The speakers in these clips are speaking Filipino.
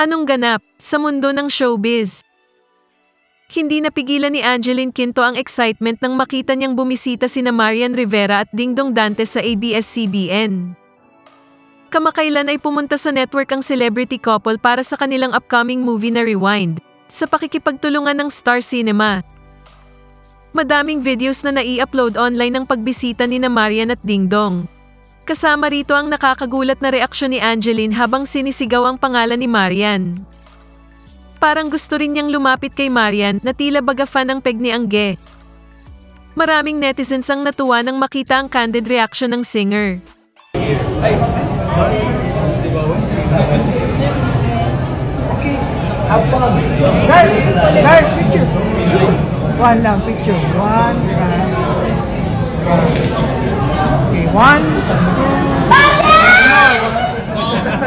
Anong ganap sa mundo ng showbiz? Hindi napigilan ni Angeline Quinto ang excitement nang makita niyang bumisita sina Marian Rivera at Dingdong Dantes sa ABS-CBN. Kamakailan ay pumunta sa network ang celebrity couple para sa kanilang upcoming movie na Rewind, sa pakikipagtulungan ng Star Cinema. Madaming videos na nai-upload online ng pagbisita ni na Marian at Dingdong. Kasama rito ang nakakagulat na reaksyon ni Angeline habang sinisigaw ang pangalan ni Marian. Parang gusto rin niyang lumapit kay Marian na tila baga fan ng peg ni Angge. Maraming netizens ang natuwa nang makita ang candid reaction ng singer. Have fun. Guys, guys, picture. One lang, picture. One, right.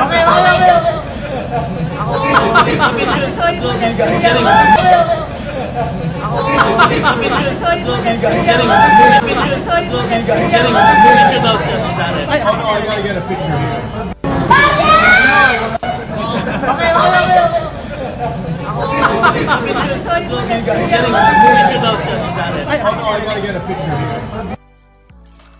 Okay, one, two. Sorry po, sir. Sorry po, sir. Sorry po, sir. Oh, I gotta get a picture here. Sorry po, sir. Oh, I gotta get a picture here.